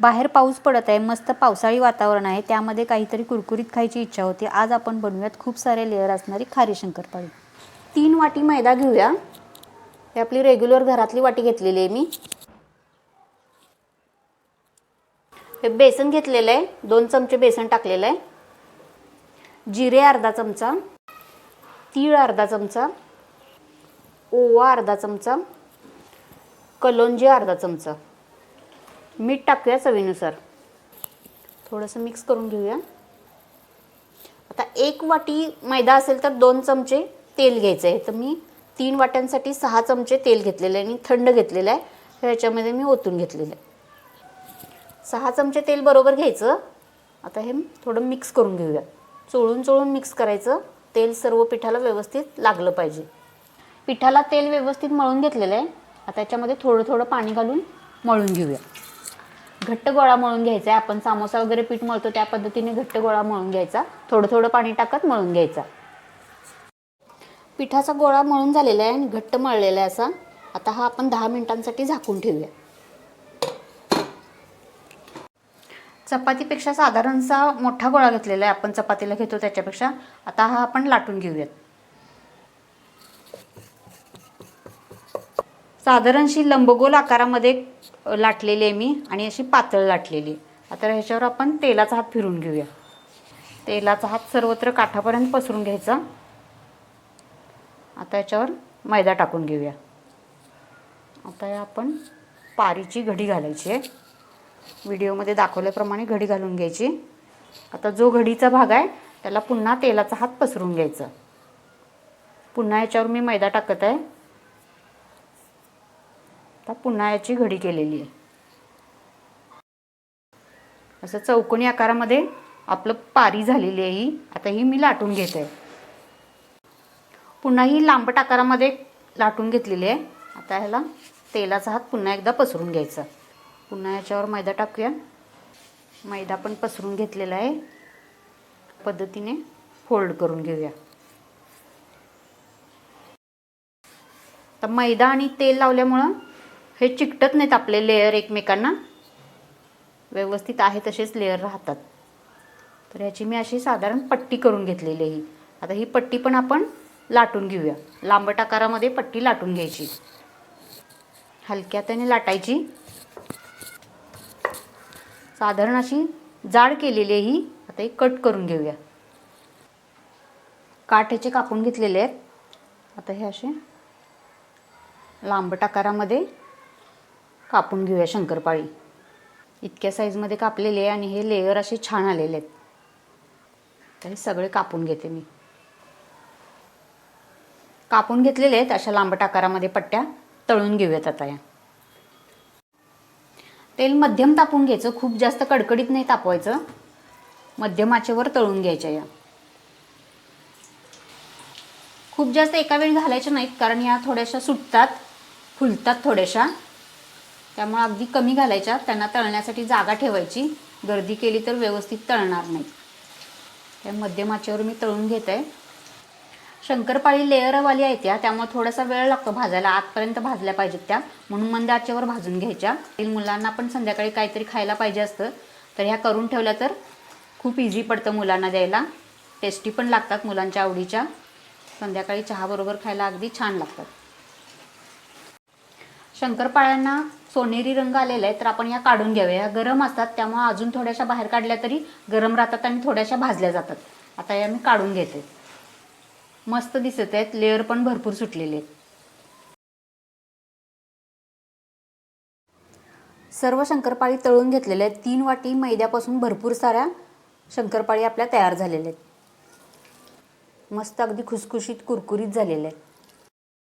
बाहेर पाऊस पडत आहे मस्त पावसाळी वातावरण आहे त्यामध्ये काहीतरी कुरकुरीत खायची इच्छा होती. आज आपण बनवूयात खूप सारे लेअर असणारी खारी शंकरपाळी. तीन वाटी मैदा घेऊया. हे आपली रेग्युलर घरातली वाटी घेतलेली आहे मी. हे बेसन घेतलेलं आहे. दोन चमचे बेसन टाकलेलं आहे. जिरे अर्धा चमचा. तीळ अर्धा चमचा. ओवा अर्धा चमचा. कलोंजी अर्धा चमचा. मीठ टाकूया चवीनुसार. थोडंसं मिक्स करून घेऊया. आता एक वाटी मैदा असेल तर दोन चमचे तेल घ्यायचं आहे तर मी तीन वाट्यांसाठी सहा चमचे तेल घेतलेलं आहे आणि थंड घेतलेलं आहे. ह्याच्यामध्ये मी ओतून घेतलेलं आहे. सहा चमचे तेल बरोबर घ्यायचं. आता हे थोडं मिक्स करून घेऊया. चोळून चोळून मिक्स करायचं. तेल सर्व पिठाला व्यवस्थित लागलं पाहिजे. पिठाला तेल व्यवस्थित मळून घेतलेलं आहे. आता याच्यामध्ये थोडं थोडं पाणी घालून मळून घेऊया. घट्ट गोळा मळून घ्यायचा आहे. आपण सामोसा वगैरे पीठ मळतो त्या पद्धतीने घट्ट गोळा मळून घ्यायचा. थोडं थोडं पाणी टाकत मळून घ्यायचा. पिठाचा गोळा मळून झालेला आहे आणि घट्ट मळलेला आहे असा. आता हा आपण दहा मिनिटांसाठी झाकून ठेवूया. चपातीपेक्षा साधारणसा मोठा गोळा घेतलेला आहे. आपण चपातीला घेतो त्याच्यापेक्षा. आता हा आपण लाटून घेऊयात. साधारणशी लंबगोल आकारामध्ये लाटलेली आहे मी आणि अशी पातळ लाटलेली आता ह्याच्यावर आपण तेलाचा हात फिरून घेऊया. तेलाचा हात सर्वत्र काठापर्यंत पसरून घ्यायचा. आता याच्यावर मैदा टाकून घेऊया. आता या आपण पारीची घडी घालायची आहे. व्हिडिओमध्ये दाखवल्याप्रमाणे घडी घालून घ्यायची. आता जो घडीचा भाग आहे त्याला पुन्हा तेलाचा हात पसरून घ्यायचा. पुन्हा याच्यावर मी मैदा टाकत आहे. आता पुन्हा याची घडी केलेली आहे. असं चौकोनी आकारामध्ये आपलं पारी झालेली आहे ही. आता ही मी लाटून घेत. आहे पुन्हा ही लांबट आकारामध्ये लाटून घेतलेली आहे. आता ह्याला तेलाचा हात पुन्हा एकदा पसरून घ्यायचा. पुन्हा याच्यावर मैदा टाकूया. मैदा पण पसरून घेतलेला आहे. पद्धतीने फोल्ड करून घेऊया. तर मैदा आणि तेल लावल्यामुळं हे चिकटत नाहीत आपले लेअर एकमेकांना. व्यवस्थित आहे तसेच लेअर राहतात. तर ह्याची मी अशी साधारण पट्टी करून घेतलेली आहे ही. आता ही पट्टी पण आपण लाटून घेऊया. लांबट आकारामध्ये पट्टी लाटून घ्यायची. हलक्या त्याने लाटायची. साधारण अशी जाड केलेली आहे ही. आता ही कट करून घेऊया. काठ्याचे कापून घेतलेले आहेत. आता हे असे लांबट आकारामध्ये कापून घेऊया शंकरपाळी. इतक्या साईजमध्ये कापलेले आहे आणि हे लेयर असे छान आलेले आहेत. तर हे सगळे कापून घेते मी. कापून घेतलेले आहेत अशा लांबट आकारामध्ये पट्ट्या. तळून घेऊयात आता या. तेल मध्यम तापून घ्यायचं. खूप जास्त कडकडीत नाही तापवायचं. मध्यम आचेवर तळून घ्यायच्या या. खूप जास्त एका वेळी घालायच्या नाहीत कारण या थोड्याशा सुटतात. फुलतात थोड्याशा. त्यामुळे अगदी कमी घालायच्या त्यांना तळण्यासाठी जागा ठेवायची. गर्दी केली तर व्यवस्थित तळणार नाही. त्या मध्यम आचेवर मी तळून घेत. आहे शंकरपाळी लेअरवाली आहे त्या त्यामुळे थोडासा वेळ लागतो भाजायला. आतपर्यंत भाजल्या पाहिजेत त्या. म्हणून मंद आचेवर भाजून घ्यायच्या. तील मुलांना पण संध्याकाळी काहीतरी खायला पाहिजे असतं. तर ह्या करून ठेवल्या तर खूप इझी पडतं मुलांना द्यायला. टेस्टी पण लागतात मुलांच्या आवडीच्या. संध्याकाळी चहाबरोबर खायला अगदी छान लागतात. शंकरपाळ्यांना सोनेरी रंग आलेला आहे तर आपण या काढून घ्याव्या या गरम असतात त्यामुळे अजून थोड्याशा बाहेर काढल्या तरी गरम राहतात आणि थोड्याशा भाजल्या जातात. आता या मी काढून घेते. मस्त दिसत आहेत लेअर पण भरपूर सुटलेले आहेत. सर्व शंकरपाळी तळून घेतलेल्या आहेत. तीन वाटी मैद्यापासून भरपूर साऱ्या शंकरपाळी आपल्या तयार झालेल्या आहेत. मस्त अगदी खुसखुशीत कुरकुरीत झालेल्या आहेत.